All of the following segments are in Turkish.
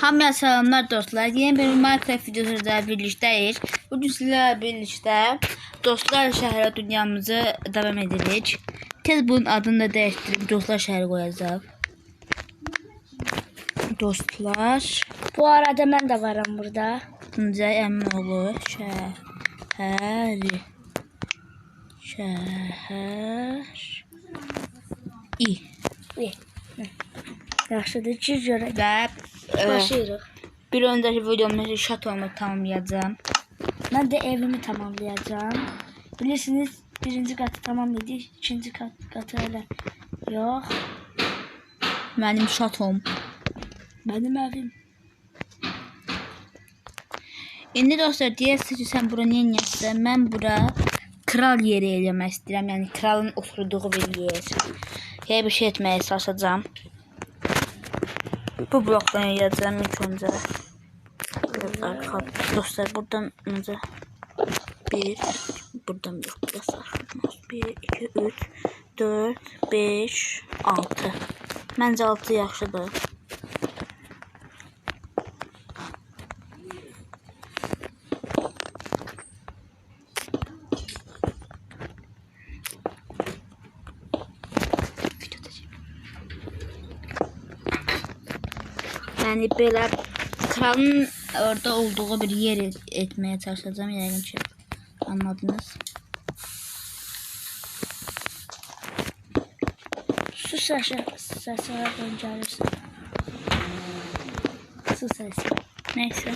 Hamıya salamlar dostlar. Yeni bir Minecraft videosuyla birlikteyiz. Bugün sizlerle birlikte dostlar şehri dünyamızı devam edirik. Tez bunun adını da değiştirip dostlar şehri koyacağız. Dostlar Bu arada ben de varım burada. Tuncay Emmoğlu şehri şehir İyi. Hı. Yaxşıdır ki görək. e, Başlayırıq. bir önceki videomda şatomu tamamlayacağım. Mən də evimi tamamlayacağım. Bilirsiniz, birinci qatı tamam idi, ikinci kat, qatı hələ yox. Benim şatom. Mənim evim. İndi dostlar deyərsiniz ki, sən bura niyə yapsan? Mən bura kral yeri eləmək istəyirəm. Yəni kralın oturduğu bir yer. Elə bir şey etməyə çalışacağam. Bu blokdan yazacağım ilk önce. Arka dostlar buradan önce bir buradan yok biraz. Bir, iki, üç, dört, beş, altı. Məncə altı yaxşıdır. Yani böyle kralın orada olduğu bir yer et- etmeye çalışacağım yani ki anladınız. Su səsi hardan gəlirsə. Su səsi. Neyse.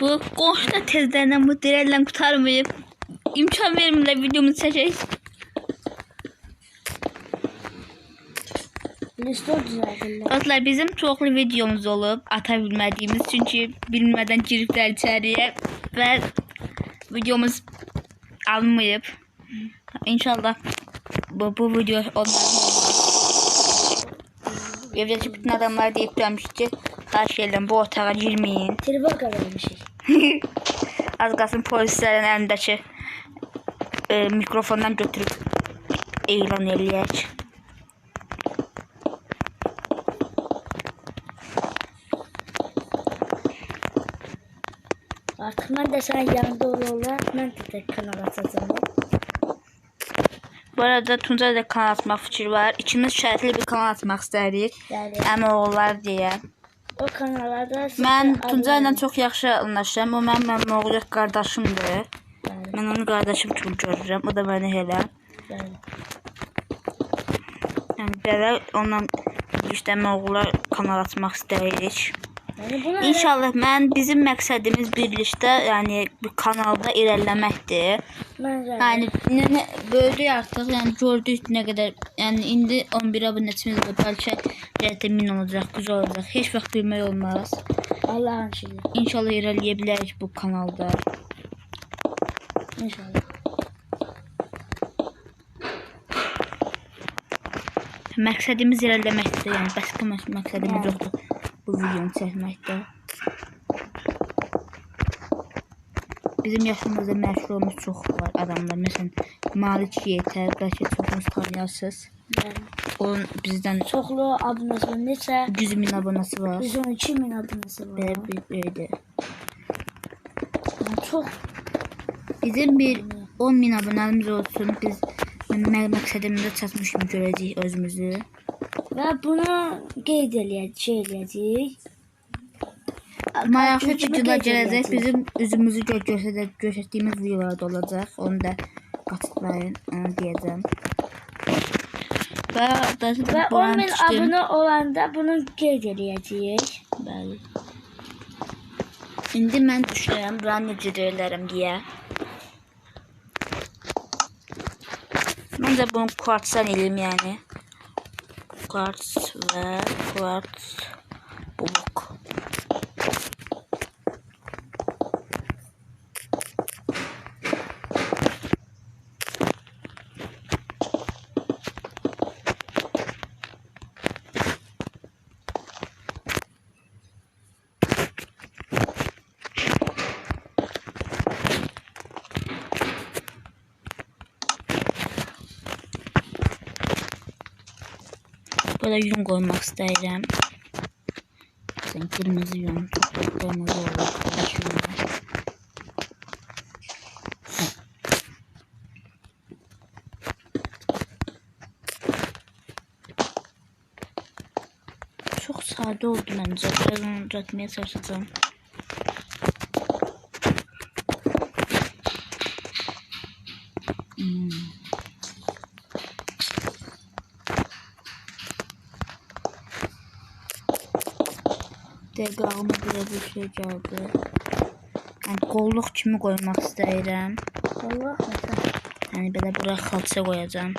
Bu koşta tezlerden bu direlden kurtarmayıp imkan verimle videomu çekeceğiz. Restore. Dostlar bizim çoxlu videomuz olub ata bilmədiyimiz çünki bilmədən giriblər içəriyə və videomuz alınmayıb. İnşallah bu, bu video onların. Evdəki bütün adamlar deyib gəlmiş ki, edirəm bu otağa girməyin. Trivaqa vermişik. Az qalsın polislərin əlindəki e, mikrofondan götürüb elan eləyək. Artıq mən də sənin yanında mən də tək kanal açacağam. Bu arada Tuncay da kanal açmaq fikri var. İkimiz şərtli bir kanal açmaq istəyirik. Yəni Əmi oğullar deyə. o kanallarda Mən Tuncay ilə çox yaxşı anlaşıram. O mənim mənim oğlu qardaşımdır. Bəli, Mən onu qardaşım kimi görürəm. O da məni elə. bəli. Yəni belə onunla əmi oğullar kanal açmaq istəyirik. İnşallah mən bizim məqsədimiz birlikdə, yəni bu kanalda irəliləməkdir. mən Yəni nə, böyüdük artıq, yəni gördük nə qədər, yəni indi 11 abunəçimiz var, bəlkə rəyətə 1000 olacaq, 100 olacaq. Heç vaxt bilmək olmaz. Allahın şeyi. İnşallah irəliləyə bilərik bu kanalda. İnşallah. Məqsədimiz irəliləməkdir, yəni başqa məq- məqsədimiz yoxdur videonu çəkməkdə. Bizim yaşımızda məşhurumuz çox var adamlar. Məsələn, Malik Yetər, bəlkə çoxunuz tanıyarsınız. Yəni Onun bizdən çoxlu abunəsi var. Neçə? 100 min abunəsi var. 112 min abunəsi var. Belə bir böyüdü. Çox Bizim bir 10 min abunəmiz olsun. Biz mə- məqsədimizə çatmış kimi görəcəyik özümüzü. Və bunu şey. Maraqlı Takipçimi videolar qeyd gələcək. Bizim üzümüzü gö göstərdə göstərdiyimiz videolar da olacaq. Onu da qatlayın, onu deyəcəm. Və Və 10 min abunə olanda bunu qeyd eləyəcəyik. Bəli. İndi mən düşünürəm bura necə deyirlərəm deyə. Məncə bunu kvartsan eləyim yəni. Kvarts və kvarts blok. Burada yün koymak istedim. zaten. Kırmızı yön. Çok kırmızı olur. Yönler. Çok sade oldu bence. Biraz onu düzeltmeye çalışacağım. Hmm. Dəqiq belə bir şey gəldi. Yəni qolluq kimi qoymaq istəyirəm. Allah mesela. Yəni belə bura xalça qoyacağam.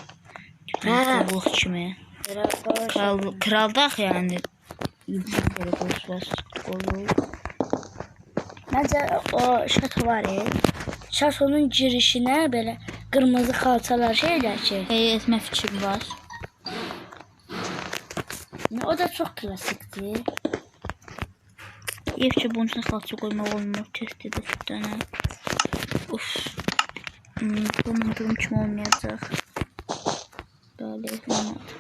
Hə. Qolluq kimi. Daha Kral, kraldaq yəni. Belə qoyuşlar. Qolluq. Bence o şato var ya. Şatonun girişine böyle kırmızı kalçalar şeyler şey. Hey, etmə fikrim var. O da çok klasikti. Ev ki bunun üçün xalça qoymaq olmur. Test edib bir dənə. Uf. Hmm, bu umduğum kimi olmayacaq. Bəli, olmadı.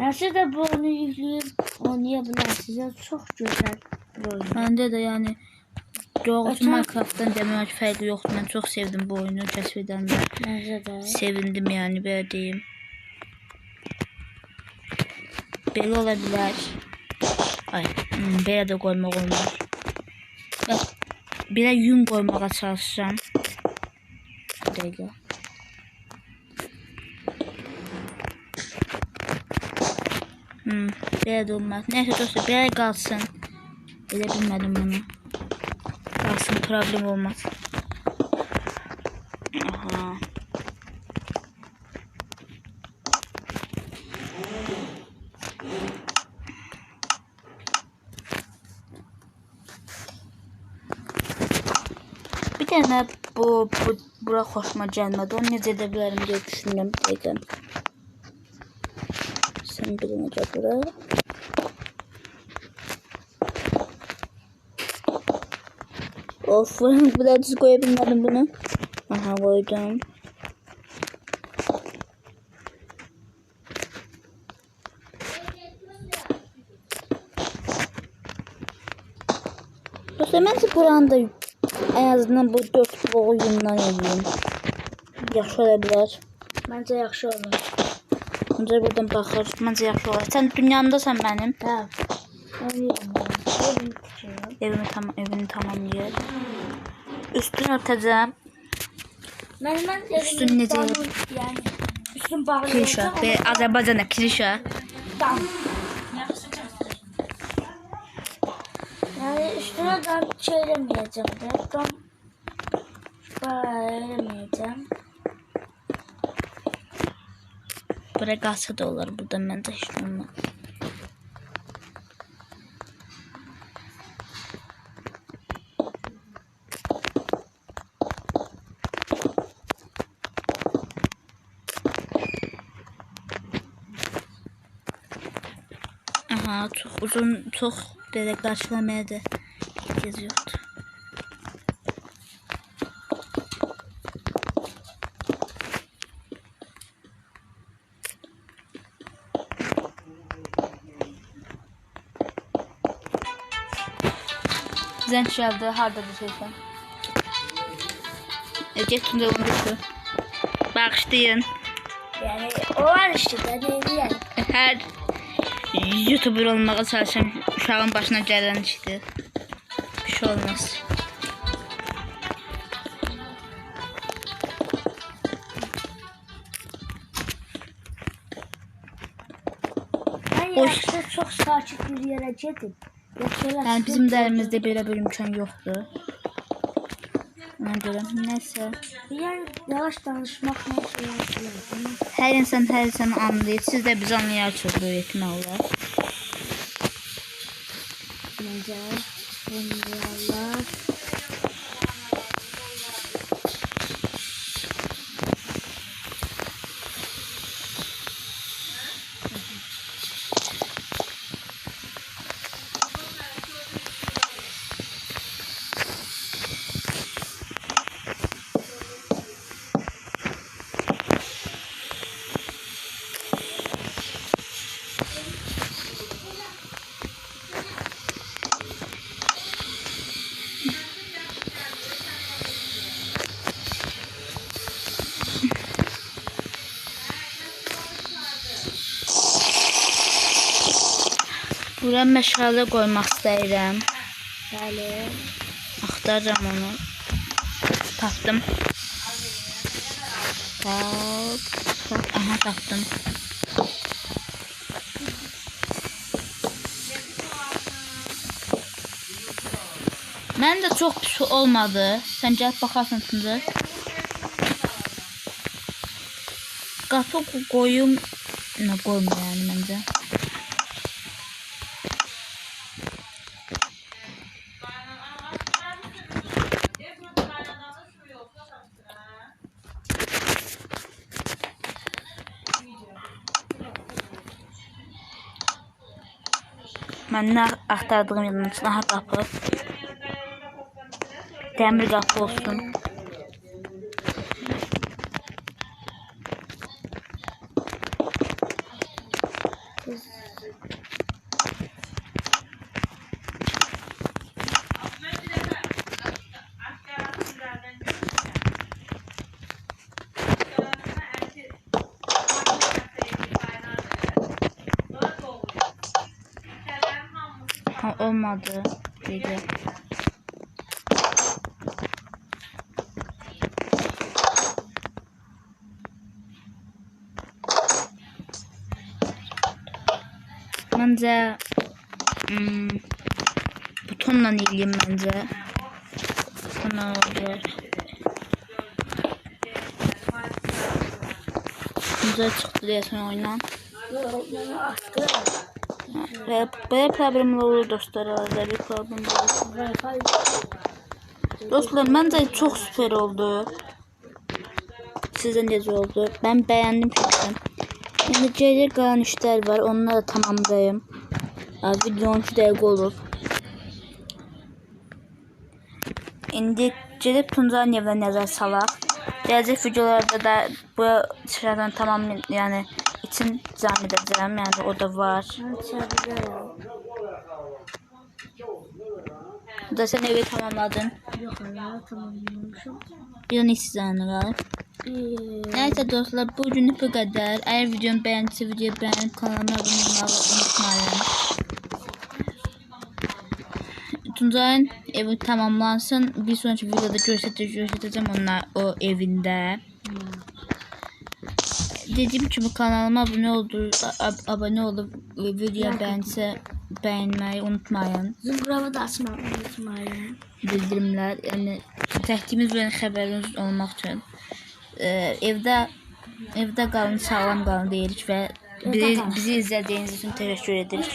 Yani siz de bu oyunu yükleyip oynayabilirsiniz. Çok güzel bir oyun. Məndə də yəni doğrusu Minecraftdan demək fərqi yoxdur. Mən çox sevdim bu oyunu kəşf edəndə. De. Sevindim yəni belə deyim. Belə ola bilər. Ay, hmm, belə də qoymaq olmaz. Bax, belə yun qoymağa çalışacağam. Bir dəqiqə. Hmm, belə də olmaz. Nəysə dostlar, belə qalsın. Belə bilmədim bunu. Qalsın, problem olmaz. Aha. Dənə bu, bu bura xoşuma gəlmədi. Onu necə edə bilərəm deyə düşündüm. Bir dəqiqə. Sən bir necə bura. Of, bura düz qoya bilmədim bunu. Aha, qoydum. Dostlar, məncə buranı da en azından bu dört bloğu yundan eləyim. Yaxşı ola bilər. Bence yaxşı olur. Ancaq buradan baxır. Məncə yaxşı olar. Sən dünyamdasan mənim. Tutuyorum. Evimi tam evini tamamlayır. Üstünü örtəcəm. Ben ben Üstün necə? Yani üstün bağlı. Kirişa. Ve Azərbaycanda kirişa. Tamam. Üstüne ben söylemeyeceğim de. Tam söylemeyeceğim. Bura qalsa da olar. Burada məncə heç nə olmaz. Aha, çox uzun, çox belə qarşılamaya da ehtiyac yoxdur. Zəng gəldi, hardadır şeysən? E, getdim də onu Bağışlayın. Yani o var işte ben evliyim. Hər YouTuber olmağa çalışan uşağın başına gələn işdir. Şey olmaz. Ben çok sakin bir yere. Yoksa Yəni bizim də əlimizdə belə bir imkan yoxdur. Ona görə nəsə. Yani yavaş şey yapıyorum. Hər insan hər insanı anlayır. Siz də bizi anlayarsınız bu etmək olar. Bence bunlarla Bura məşğələ qoymaq istəyirəm. Bəli. Axtarıram onu. Tapdım. Tap, tap. Aha tapdım. Mən də çox pis olmadı. Sən gəlib baxarsan şimdi. Qapı qoyum, nə qoyma yəni məncə. Mən nə axtardığım yanın içində aha qapı. Dəmir qapı olsun. Ha, olmadı dedi. Məncə hmm, butonla eləyim məncə. Buna olur. Güzel çıxdı deyəsən oyundan. Ve böyle problemler olur dostlar arada bir problem olur. Dostlar bence çok süper oldu. Sizce necə oldu? Ben beğendim fikrim. Şimdi geriye kalan işler var. Onları da tamamlayayım. Ya, video 13 dakika olur. İndi gelip Tuncay'ın evine nəzər salaq. Gələcək videolarda da bu işlərdən tamam yani için edəcəm. Yani o da var. Bu da sen evi tamamladın. Yok hala tamamlamışım. Bir istəyəni var. Bir... Neyse dostlar bugünlük bu kadar. Eğer videomu beğendiyse videoyu beğenip kanalıma abone olmayı unutmayın. Tuncay'ın evi tamamlansın. Bir sonraki videoda göstereceğim, göstereceğim onlar o evinde. Dediğim gibi kanalıma abone oldu, ab- abone olup e, videoyu beğendiyse beğenmeyi unutmayın. Zımbırava da açmayı unutmayın. bildirimler yani çəkdiyimiz bir xəbəriniz olmaq üçün e, evdə evdə qalın, sağlam qalın deyirik və bizi, bizi izlədiyiniz üçün təşəkkür edirik.